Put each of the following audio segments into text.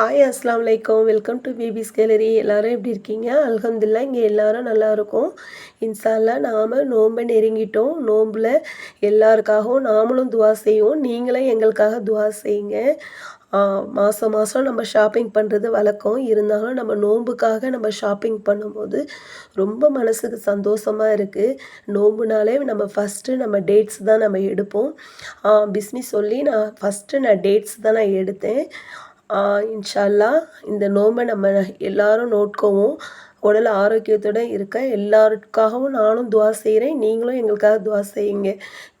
Hi அஸ்லாம் வலைக்கம் welcome to babies gallery எல்லோரும் எப்படி இருக்கீங்க? அலகம்துல்லா இங்கே எல்லோரும் நல்லாயிருக்கும் இருக்கோம். நாம் நோன்பை நெருங்கிட்டோம். நோம்பில் எல்லாருக்காகவும் நாமளும் துவா செய்வோம். நீங்களும் எங்களுக்காக துவா செய்யுங்க. மாதம் மாதம் நம்ம ஷாப்பிங் பண்ணுறது வழக்கம். இருந்தாலும் நம்ம நோன்புக்காக நம்ம ஷாப்பிங் பண்ணும்போது ரொம்ப மனசுக்கு சந்தோஷமாக இருக்குது நோம்புனாலே நம்ம ஃபஸ்ட்டு நம்ம டேட்ஸ் தான் நம்ம எடுப்போம். பிஸ்னி சொல்லி நான் ஃபஸ்ட்டு நான் டேட்ஸ் தான் நான் எடுத்தேன். இன்ஷா அல்லாஹ் இந்த நோன்பை நம்ம எல்லாரும் நோட்கவும் உடல் ஆரோக்கியத்தோடு இருக்க எல்லாருக்காகவும் நானும் துவா செய்கிறேன் நீங்களும் எங்களுக்காக துவா செய்யுங்க.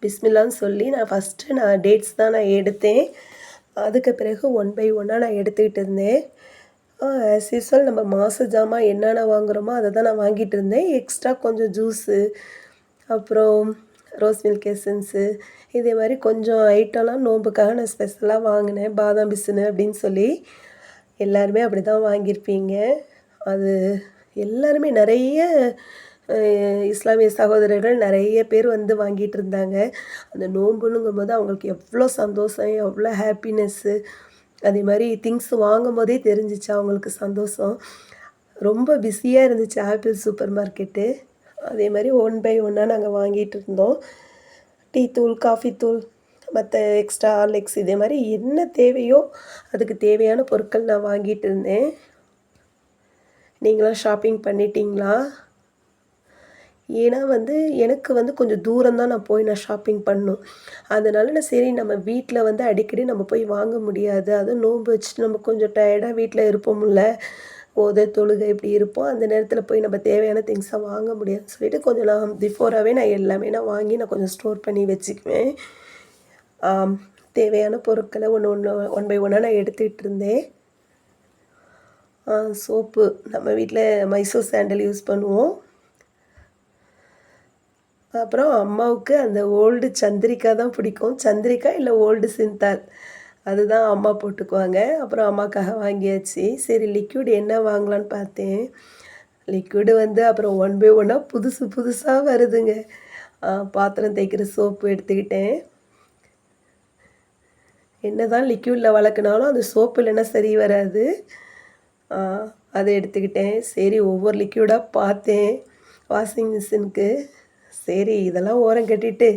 பிஸ்மில்லான்னு சொல்லி நான் ஃபஸ்ட்டு நான் டேட்ஸ் தான் நான் எடுத்தேன். அதுக்கு பிறகு ஒன் பை ஒன்னாக நான் எடுத்துக்கிட்டு இருந்தேன். ஆஸ் யூஸ்வல் நம்ம மாச ஜாமான் என்னென்ன வாங்குகிறோமோ அதை தான் நான் வாங்கிட்டு இருந்தேன். எக்ஸ்ட்ரா கொஞ்சம் ஜூஸு அப்புறம் ரோஸ் மில்க் எசன்ஸு இதே மாதிரி கொஞ்சம் ஐட்டம்லாம் நோம்புக்காக நான் ஸ்பெஷலாக வாங்கினேன். பாதாம் பிசுனு அப்படின்னு சொல்லி எல்லாருமே அப்படி தான் வாங்கியிருப்பீங்க. அது எல்லாருமே நிறைய இஸ்லாமிய சகோதரர்கள் நிறைய பேர் வந்து வாங்கிட்டு இருந்தாங்க. அந்த நோம்புனுங்கும் போது அவங்களுக்கு எவ்வளோ சந்தோஷம் எவ்வளோ ஹாப்பினஸ்ஸு அதே மாதிரி திங்ஸ் வாங்கும் போதே தெரிஞ்சிச்சு அவங்களுக்கு சந்தோஷம். ரொம்ப பிஸியாக இருந்துச்சு ஆப்பிள் சூப்பர் மார்க்கெட்டு. அதே மாதிரி ஒன் பை ஒன்னாக நாங்கள் வாங்கிட்டு இருந்தோம். டீ தூள் காஃபி தூள் மற்ற எக்ஸ்ட்ரா ஹார்லிக்ஸ் இதே மாதிரி என்ன தேவையோ அதுக்கு தேவையான பொருட்கள் நான் வாங்கிட்டு இருந்தேன். நீங்களாம் ஷாப்பிங் பண்ணிட்டீங்களா? ஏன்னா வந்து எனக்கு வந்து கொஞ்சம் தூரம் தான் நான் போய் நான் ஷாப்பிங் பண்ணணும் அதனால நான் சரி நம்ம வீட்டில் வந்து அடிக்கடி நம்ம போய் வாங்க முடியாது. அதுவும் நோன்பு வச்சுட்டு நம்ம கொஞ்சம் டயர்டாக வீட்டில் இருப்போம்ல. ஓத தொழுகை இப்படி இருப்போம். அந்த நேரத்தில் போய் நம்ம தேவையான திங்ஸாக வாங்க முடியாதுன்னு சொல்லிட்டு கொஞ்சம் நான் பிஃபோராகவே நான் எல்லாமே நான் வாங்கி நான் கொஞ்சம் ஸ்டோர் பண்ணி வச்சுக்குவேன். தேவையான பொருட்களை ஒன்று ஒன்று ஒன் பை ஒன்னாக நான் எடுத்துகிட்டு இருந்தேன். சோப்பு. நம்ம வீட்டில் மைசூர் சாண்டல் யூஸ் பண்ணுவோம். அப்புறம் அம்மாவுக்கு அந்த ஓல்டு சந்திரிக்கா தான் பிடிக்கும். சந்திரிக்கா இல்லை ஓல்டு சிந்தால். அதுதான் அம்மா போட்டுக்குவாங்க. அப்புறம் அம்மாக்காக வாங்கியாச்சு. சரி லிக்விட் என்ன வாங்கலான்னு பார்த்தேன். லிக்விடு வந்து அப்புறம் ஒன் பை ஒன்னாக புதுசு புதுசாக வருதுங்க. பாத்திரம் தேய்க்கிற சோப்பு எடுத்துக்கிட்டேன். என்ன தான் லிக்யூடில் வளர்க்கினாலும் அந்த சோப்பு இல்லைன்னா சரி வராது. அதை எடுத்துக்கிட்டேன். சரி ஒவ்வொரு லிக்யூடாக பார்த்தேன். வாஷிங் மிஷினுக்கு சரி இதெல்லாம் ஓரம் கட்டிட்டு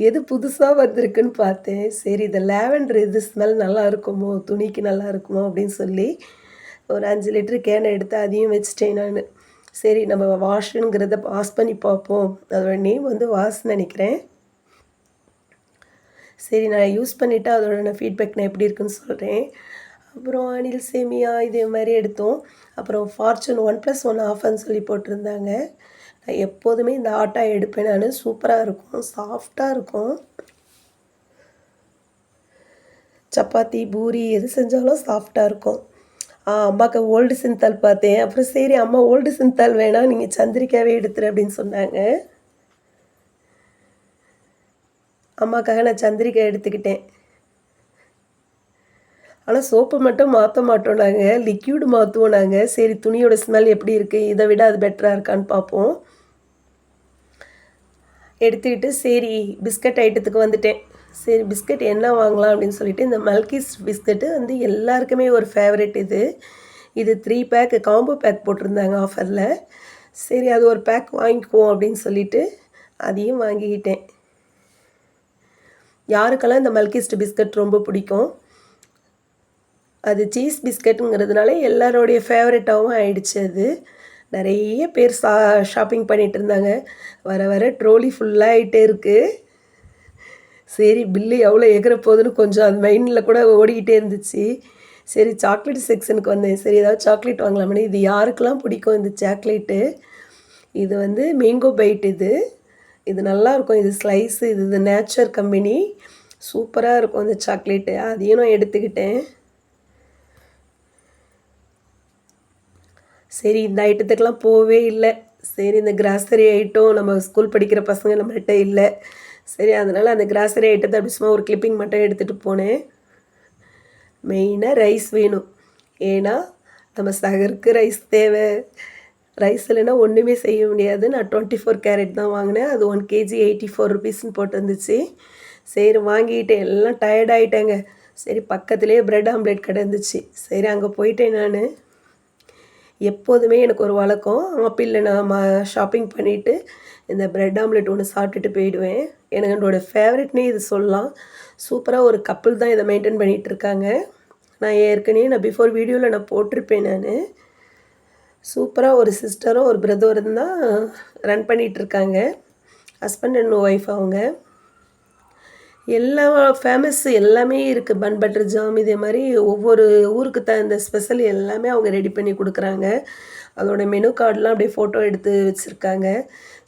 எது புதுசாக வந்திருக்குன்னு பார்த்தேன். சரி இந்த லேவண்டர் இது ஸ்மெல் நல்லா இருக்குமோ துணிக்கு நல்லா இருக்குமோ அப்படின்னு சொல்லி ஒரு அஞ்சு லிட்டரு கேனை எடுத்து அதையும் வச்சுட்டேன் நான். சரி நம்ம வாஷுங்கிறத வாஷ் பண்ணி பார்ப்போம். அதோட நேம் வந்து வாஷ் நினைக்கிறேன். சரி நான் யூஸ் பண்ணிவிட்டு அதோட நான் ஃபீட்பேக் நான் எப்படி இருக்குன்னு சொல்கிறேன் அப்புறம் அனில் சேமியா இதே மாதிரி எடுத்தோம். அப்புறம் ஃபார்ச்சூன் ஒன் ப்ளஸ் ஒன் ஆஃப்னு சொல்லி போட்டிருந்தாங்க. நான் எப்போதுமே இந்த ஆட்டா எடுப்பேன் நான். சூப்பராக இருக்கும். சாஃப்டாக இருக்கும். சப்பாத்தி பூரி எது செஞ்சாலும் சாஃப்டாக இருக்கும். ஆ, அம்மாக்கு ஓல்டு சிந்தால் பார்த்தேன். அப்புறம் சரி அம்மா ஓல்டு சிந்தால் வேணாம் நீங்கள் சந்திரிக்காவே எடுத்துரு அப்படின்னு சொன்னாங்க. அம்மாக்காக நான் சந்திரிக்கா எடுத்துக்கிட்டேன். ஆனால் சோப்பு மட்டும் மாற்ற மாட்டோம் நாங்கள் லிக்யூடு மாற்றுவோம் நாங்கள் சரி துணியோட ஸ்மெல் எப்படி இருக்குது இதை விட அது பெட்டராக இருக்கான்னு பார்ப்போம். எடுத்துக்கிட்டு சரி பிஸ்கட் ஐட்டத்துக்கு வந்துட்டேன். சரி பிஸ்கட் என்ன வாங்கலாம் அப்படின்னு சொல்லிட்டு இந்த மல்கிஸ் பிஸ்கட்டு வந்து எல்லாருக்குமே ஒரு ஃபேவரட் இது. இது த்ரீ பேக்கு காம்போ பேக் போட்டிருந்தாங்க ஆஃபரில் சரி அது ஒரு பேக் வாங்கிக்குவோம் அப்படின்னு சொல்லிட்டு அதையும் வாங்கிக்கிட்டேன். யாருக்கெல்லாம் இந்த மல்கிஸ்ட் பிஸ்கட் ரொம்ப பிடிக்கும்? அது சீஸ் பிஸ்கட்டுங்கிறதுனால எல்லாரோடைய ஃபேவரட்டாகவும் ஆயிடுச்சு அது. நிறைய பேர் சா ஷாப்பிங் பண்ணிட்டு இருந்தாங்க. வர வர ட்ரோலி ஃபுல்லாகிட்டே இருக்குது சரி பில்லு எவ்வளோ எகிற போகுதுன்னு கொஞ்சம் அது மைண்டில் கூட ஓடிக்கிட்டே இருந்துச்சு. சரி சாக்லேட் செக்ஷனுக்கு வந்தேன். சரி ஏதாவது சாக்லேட் வாங்கலாமே இது யாருக்கெல்லாம் பிடிக்கும் இந்த சாக்லேட்டு இது வந்து மேங்கோ பைட் இது. இது நல்லா இருக்கும். இது ஸ்லைஸு இது இது நேச்சர் கம்பெனி சூப்பராக இருக்கும் இந்த சாக்லேட்டு அதையும் நான் எடுத்துக்கிட்டேன். சரி இந்த ஐட்டத்துக்கெல்லாம் போகவே இல்லை. சரி இந்த கிராசரி ஐட்டம் நம்ம ஸ்கூல் படிக்கிற பசங்க நம்மள்கிட்ட இல்லை. சரி அதனால் அந்த கிராசரி ஐட்டத்தை அப்படி சும்மா ஒரு கிளிப்பிங் மட்டும் எடுத்துகிட்டு போனேன். மெயினாக ரைஸ் வேணும். ஏன்னா நம்ம சகருக்கு ரைஸ் தேவை. ரைஸ் இல்லைன்னா ஒன்றுமே செய்ய முடியாது. நான் டுவெண்ட்டி ஃபோர் கேரட் தான் வாங்கினேன். அது ஒன் கேஜி எயிட்டி ஃபோர் ருபீஸ்னு போட்டு வந்துச்சு சரி வாங்கிக்கிட்டேன் எல்லாம் டயர்ட் ஆகிட்டேங்க சரி பக்கத்துலேயே ப்ரெட் ஆம்லேட் கடை இருந்துச்சு சரி அங்கே போயிட்டேன் நான். எப்போதுமே எனக்கு ஒரு வழக்கம் ஆப்பிளில் நான் மா ஷாப்பிங் பண்ணிவிட்டு இந்த ப்ரெட் ஆம்லெட் ஒன்று சாப்பிட்டுட்டு போயிடுவேன். எனக்கு என்னோடய ஃபேவரெட்னே இது சொல்லலாம். சூப்பராக ஒரு கப்புள் தான் இதை மெயின்டைன் பண்ணிகிட்டு இருக்காங்க. நான் ஏற்கனவே நான் பிஃபோர் வீடியோவில் நான் போட்டிருப்பேன் நான். சூப்பராக ஒரு சிஸ்டரும் ஒரு பிரதரும் தான் ரன் பண்ணிகிட்ருக்காங்க ஹஸ்பண்ட் அண்ட் ஒய்ஃப் அவங்க. எல்லா ஃபேமஸ் எல்லாமே இருக்குது பன் பட்டர் ஜாம் இதே மாதிரி ஒவ்வொரு ஊருக்கு தகுந்த ஸ்பெஷல் எல்லாமே அவங்க ரெடி பண்ணி கொடுக்குறாங்க. அதோடய மெனு கார்டெலாம் அப்படியே ஃபோட்டோ எடுத்து வச்சுருக்காங்க.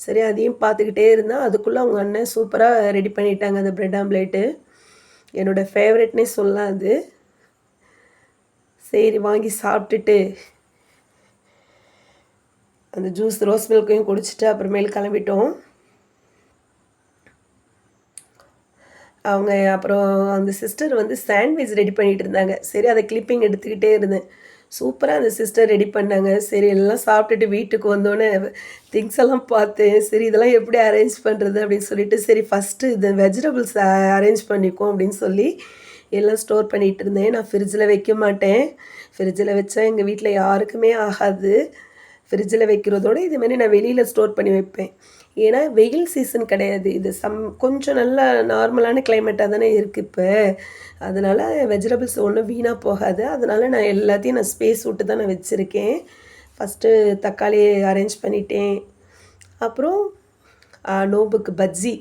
சரி அதையும் பார்த்துக்கிட்டே இருந்தால் அதுக்குள்ளே அவங்க அண்ணன் சூப்பராக ரெடி பண்ணிட்டாங்க அந்த ப்ரெட் ஆம்லேட்டு என்னோடய ஃபேவரெட்னே சொல்லலாம் அது. சரி வாங்கி சாப்பிட்டுட்டு அந்த ஜூஸ் ரோஸ் மில்க்கையும் குடிச்சிட்டு அப்புறமேல் கிளம்பிட்டோம். அவங்க அப்புறம் அந்த சிஸ்டர் வந்து சாண்ட்விச் ரெடி பண்ணிகிட்டு இருந்தாங்க. சரி அதை கிளிப்பிங் எடுத்துக்கிட்டே இருந்தேன். சூப்பராக அந்த சிஸ்டர் ரெடி பண்ணாங்க. சரி எல்லாம் சாப்பிட்டுட்டு வீட்டுக்கு வந்தோடனே திங்ஸ் எல்லாம் பார்த்தேன். சரி இதெல்லாம் எப்படி அரேஞ்ச் பண்ணுறது அப்படின்னு சொல்லிட்டு சரி ஃபஸ்ட்டு இந்த வெஜிடபிள்ஸ் அரேஞ்ச் பண்ணிக்குவோம் அப்படின்னு சொல்லி எல்லாம் ஸ்டோர் பண்ணிகிட்டு இருந்தேன். நான் ஃப்ரிட்ஜில் வைக்க மாட்டேன். ஃப்ரிட்ஜில் வச்சா எங்கள் வீட்டில் யாருக்குமே ஆகாது. ஃப்ரிட்ஜில் வைக்கிறதோட இதுமாரி நான் வெளியில் ஸ்டோர் பண்ணி வைப்பேன். ஏன்னா வெயில் சீசன் கிடையாது. இது சம் கொஞ்சம் நல்லா நார்மலான கிளைமேட்டாக தானே இருக்குது இப்போ. அதனால் வெஜிடபிள்ஸ் ஒன்றும் வீணாக போகாது. அதனால் நான் எல்லாத்தையும் நான் ஸ்பேஸ் விட்டு தான் நான் வச்சுருக்கேன். ஃபஸ்ட்டு தக்காளி அரேஞ்ச் பண்ணிட்டேன். அப்புறம் நோம்புக்கு பஜ்ஜி.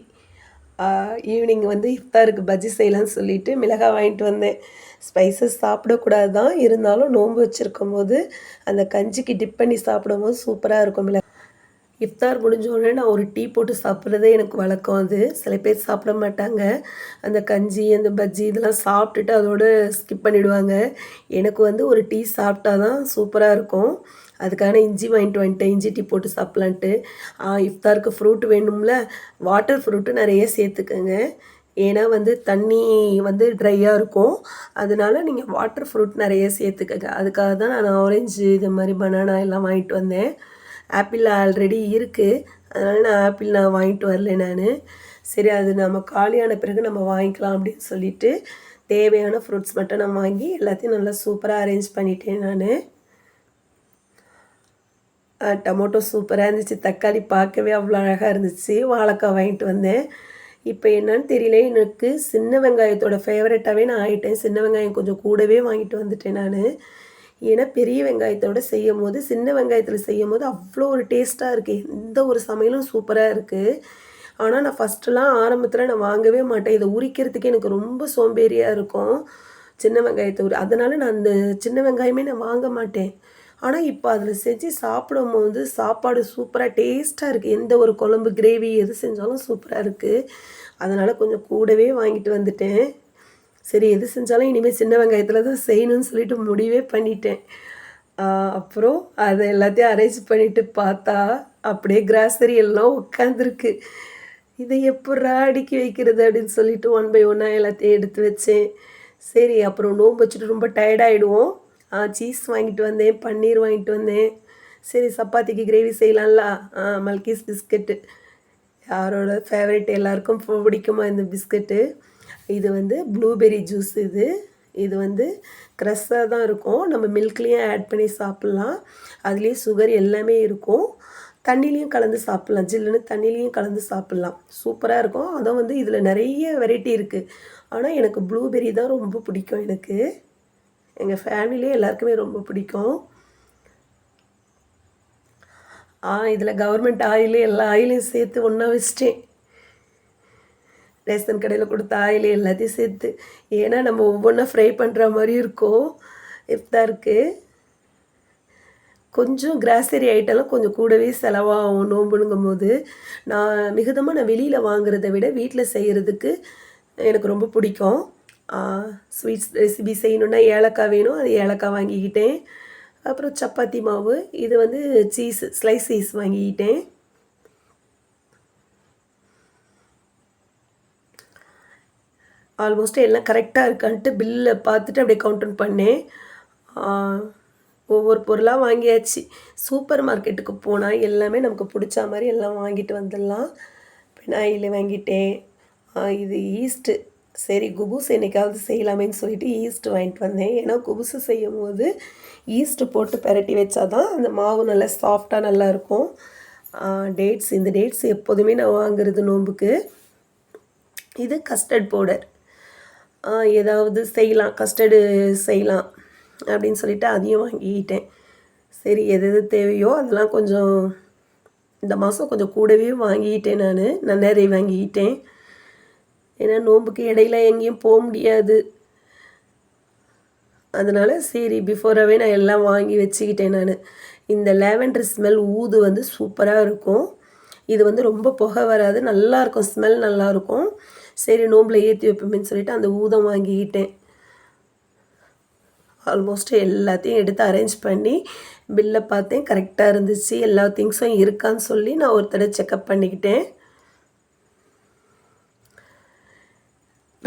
ஈவினிங் வந்து இஃப்தாருக்கு பஜ்ஜி செய்யலாம்னு சொல்லிவிட்டு மிளகாய் வாங்கிட்டு வந்தேன். ஸ்பைசஸ் சாப்பிடக்கூடாது தான் இருந்தாலும் நோன்பு வச்சுருக்கும் போது அந்த கஞ்சிக்கு டிப் பண்ணி சாப்பிடும்போது சூப்பராக இருக்கும் இல்லை இஃப்தார் முடிஞ்சோடனே நான் ஒரு டீ போட்டு சாப்பிட்றதே எனக்கு வழக்கம் அது. சில பேர் சாப்பிட மாட்டாங்க. அந்த கஞ்சி அந்த பஜ்ஜி இதெல்லாம் சாப்பிட்டுட்டு அதோடு ஸ்கிப் பண்ணிவிடுவாங்க எனக்கு வந்து ஒரு டீ சாப்பிட்டா தான் சூப்பராக இருக்கும். அதுக்கான இஞ்சி வாங்கிட்டு வந்துட்டேன். இஞ்சி டீ போட்டு சாப்பிட்லான்ட்டு. இஃப்தாருக்கு ஃப்ரூட் வேணும்ல. வாட்டர் ஃப்ரூட்டு நிறைய சேர்த்துக்கோங்க. ஏன்னா வந்து தண்ணி வந்து ட்ரையாக இருக்கும். அதனால நீங்கள் வாட்டர் ஃப்ரூட் நிறைய சேர்த்துக்கங்க. அதுக்காக தான் நான் ஆரஞ்சு இது மாதிரி பனானா எல்லாம் வாங்கிட்டு வந்தேன். ஆப்பிள் ஆல்ரெடி இருக்குது அதனால் நான் ஆப்பிள் நான் வாங்கிட்டு வரல நான். சரி அது நம்ம காலியான பிறகு நம்ம வாங்கிக்கலாம் அப்படின்னு சொல்லிட்டு தேவையான ஃப்ரூட்ஸ் மட்டும் நான் வாங்கி எல்லாத்தையும் நல்லா சூப்பராக அரேஞ்ச் பண்ணிட்டேன் நான். டொமேட்டோ சூப்பராக இருந்துச்சு. தக்காளி பார்க்கவே அவ்வளோ அழகாக இருந்துச்சு. வாழைக்காய் வாங்கிட்டு வந்தேன். இப்போ என்னன்னு தெரியல எனக்கு சின்ன வெங்காயத்தோட ஃபேவரட்டாகவே நான் ஆகிட்டேன் சின்ன வெங்காயம் கொஞ்சம் கூடவே வாங்கிட்டு வந்துட்டேன் நான். ஏன்னா பெரிய வெங்காயத்தோடு செய்யும் போது சின்ன வெங்காயத்தில் செய்யும் போது அவ்வளோ ஒரு டேஸ்ட்டாக இருக்குது எந்த ஒரு சமையலும் சூப்பராக இருக்குது ஆனால் நான் ஃபஸ்ட்டுலாம் ஆரம்பத்தில் நான் வாங்கவே மாட்டேன். இதை உரிக்கிறதுக்கு எனக்கு ரொம்ப சோம்பேறியாக இருக்கும். சின்ன வெங்காயத்தை உரி அதனால் நான் அந்த சின்ன வெங்காயமே நான் வாங்க மாட்டேன். ஆனால் இப்போ அதில் செஞ்சு சாப்பிடும் போது சாப்பாடு சூப்பராக டேஸ்ட்டாக இருக்குது எந்த ஒரு குழம்பு கிரேவி எது செஞ்சாலும் சூப்பராக இருக்குது அதனால் கொஞ்சம் கூடவே வாங்கிட்டு வந்துட்டேன். சரி எது செஞ்சாலும் இனிமேல் சின்ன வெங்காயத்தில் தான் செய்யணும்னு சொல்லிட்டு முடிவே பண்ணிட்டேன். அப்புறம் அதை எல்லாத்தையும் அரேஞ்ச் பண்ணிவிட்டு பார்த்தா அப்படியே கிராசரி எல்லாம் உட்காந்துருக்கு இதை எப்படா அடுக்கி வைக்கிறது அப்படின்னு சொல்லிட்டு ஒன் பை ஒன்னாக எல்லாத்தையும் எடுத்து வச்சேன். சரி அப்புறம் நோம்பு வச்சுட்டு ரொம்ப டயர்டாகிடுவோம் சீஸ் வாங்கிட்டு வந்தேன் பன்னீர் வாங்கிட்டு வந்தேன். சரி சப்பாத்திக்கு கிரேவி செய்யலாம்ல? மல்கீஸ் பிஸ்கட்டு யாரோட ஃபேவரட் எல்லாருக்கும் பிடிக்குமா இந்த பிஸ்கட்டு இது வந்து ப்ளூபெரி ஜூஸ் இது. இது வந்து க்ரெஸ்ஸாக தான் இருக்கும். நம்ம மில்க்லேயும் ஆட் பண்ணி சாப்பிட்லாம். அதுலேயும் சுகர் எல்லாமே இருக்கும். தண்ணிலையும் கலந்து சாப்பிட்லாம். ஜில்லுன்னு தண்ணிலையும் கலந்து சாப்பிட்லாம். சூப்பராக இருக்கும். அதுவும் வந்து இதில் நிறைய வெரைட்டி இருக்குது ஆனால் எனக்கு ப்ளூபெரி தான் ரொம்ப பிடிக்கும் எனக்கு. எங்கள் ஃபேமிலியே எல்லாருக்குமே ரொம்ப பிடிக்கும். ஆ இதில் கவர்மெண்ட் ஆயிலே எல்லா ஆயிலையும் சேர்த்து ஒன்றா வச்சிட்டேன். ரேஷன் கடையில் கொடுத்த ஆயில் எல்லாத்தையும் சேர்த்து. ஏன்னா நம்ம ஒவ்வொன்றா ஃப்ரை பண்ணுற மாதிரி இருக்கும். இஃப்தாருக்கு கொஞ்சம் கிராசரி ஐட்டம்லாம் கொஞ்சம் கூடவே செலவாகும் நோம்புணுங்கும் போது நான் மிகுதமாக நான் வெளியில் வாங்குறத விட வீட்டில் செய்கிறதுக்கு எனக்கு ரொம்ப பிடிக்கும். ஸ்வீட்ஸ் ரெசிபி செய்யணுன்னா ஏலக்காய் வேணும். அது ஏலக்காய் வாங்கிக்கிட்டேன். அப்புறம் சப்பாத்தி மாவு. இது வந்து சீஸ் ஸ்லைஸ் சீஸ் வாங்கிக்கிட்டேன். ஆல்மோஸ்ட் எல்லாம் கரெக்டாக இருக்கான்ட்டு பில்லை பார்த்துட்டு அப்படியே கவுண்டன் பண்ணேன். ஒவ்வொரு பொருளாக வாங்கியாச்சு. சூப்பர் மார்க்கெட்டுக்கு போனால் எல்லாமே நமக்கு பிடிச்ச மாதிரி எல்லாம் வாங்கிட்டு வந்துடலாம். பெனாயில் வாங்கிட்டேன். இது ஈஸ்ட்டு சரி குபூஸ் என்றைக்காவது செய்யலாமேன்னு சொல்லிட்டு ஈஸ்ட் வாங்கிட்டு வந்தேன். ஏன்னா குபுசு செய்யும் போது ஈஸ்ட்டு போட்டு பெரட்டி வச்சா தான் அந்த மாவு நல்லா சாஃப்டாக நல்லாயிருக்கும் டேட்ஸ் இந்த டேட்ஸ் எப்போதுமே நான் வாங்குறது நோம்புக்கு இது கஸ்டர்ட் பவுடர் ஏதாவது செய்யலாம் கஸ்டர்டு செய்யலாம் அப்படின்னு சொல்லிட்டு அதையும் வாங்கிக்கிட்டேன் சரி எது எது தேவையோ அதெல்லாம் கொஞ்சம் இந்த மாதம் கொஞ்சம் கூடவே வாங்கிக்கிட்டேன் நான். நான் நிறைய வாங்கிக்கிட்டேன் ஏன்னா நோம்புக்கு இடையில எங்கேயும் போக முடியாது. அதனால் சரி பிஃபோராகவே நான் எல்லாம் வாங்கி வச்சுக்கிட்டேன் நான். இந்த லேவெண்டர் ஸ்மெல் ஊது வந்து சூப்பராக இருக்கும். இது வந்து ரொம்ப புகை வராது. நல்லாயிருக்கும் ஸ்மெல் நல்லாயிருக்கும் சரி நோம்பில் ஏற்றி வைப்போமேன்னு சொல்லிட்டு அந்த ஊதம் வாங்கிக்கிட்டேன். ஆல்மோஸ்ட் எல்லாத்தையும் எடுத்து அரேஞ்ச் பண்ணி பில்லை பார்த்தேன். கரெக்டாக இருந்துச்சு. எல்லா திங்ஸும் இருக்கான்னு சொல்லி நான் ஒரு தடவை செக்கப் பண்ணிக்கிட்டேன்.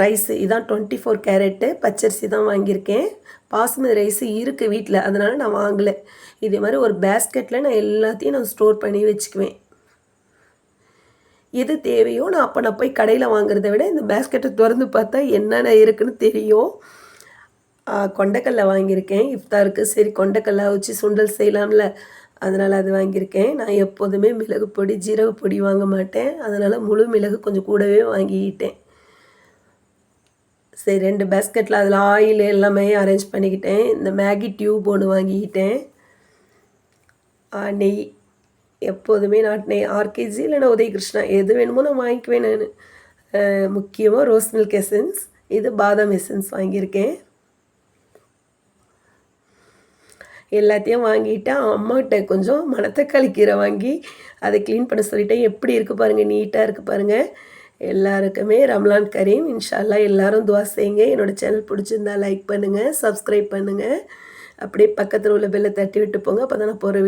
ரைஸு இதான் டுவெண்ட்டி ஃபோர் கேரட்டு பச்சரிசி தான் வாங்கியிருக்கேன். பாஸ்மதி ரைஸு இருக்குது வீட்டில் அதனால் நான் வாங்கலை. இதே மாதிரி ஒரு பேஸ்கெட்டில் நான் எல்லாத்தையும் நான் ஸ்டோர் பண்ணி வச்சுக்குவேன். எது தேவையோ நான் அப்போ நான் போய் கடையில் வாங்குறத விட இந்த பேஸ்கெட்டை திறந்து பார்த்தா என்னென்ன இருக்குன்னு தெரியும். கொண்டக்கல்ல வாங்கியிருக்கேன். இஃப்தாருக்கு சரி கொண்டக்கல்ல வச்சு சுண்டல் செய்யலாம்ல. அதனால் அது வாங்கியிருக்கேன். நான் எப்போதுமே மிளகு பொடி ஜீரக பொடி வாங்க மாட்டேன். அதனால் முழு மிளகு கொஞ்சம் கூடவே வாங்கிக்கிட்டேன் சரி ரெண்டு பேஸ்கெட்டில் அதில் ஆயில் எல்லாமே அரேஞ்ச் பண்ணிக்கிட்டேன். இந்த மேகி டியூப் ஒன்று வாங்கிக்கிட்டேன். நெய். எப்போதுமே நான் நெய் ஆர்கேஜி இல்லைன்னா உதய கிருஷ்ணா எது வேணுமோ நான் வாங்கிக்குவேன் நான். முக்கியமாக ரோஸ் மில்க் எசன்ஸ் இது பாதாம் எசன்ஸ் வாங்கியிருக்கேன். எல்லாத்தையும் வாங்கிட்டேன் அம்மாகிட்ட கொஞ்சம் மணத்தக்காளி கீரை வாங்கி அதை க்ளீன் பண்ண சொல்லிட்டேன். எப்படி இருக்குது பாருங்கள் நீட்டாக இருக்குது பாருங்கள் எல்லாருக்குமே ரம்லான் கரீம். இன்ஷால்லா எல்லோரும் துவா செய்யுங்க. என்னோடய சேனல் பிடிச்சிருந்தா லைக் பண்ணுங்கள் சப்ஸ்கிரைப் பண்ணுங்கள் அப்படியே பக்கத்தில் உள்ள பெல்லை தட்டி விட்டு போங்க. அப்போ தான் நான் போகிற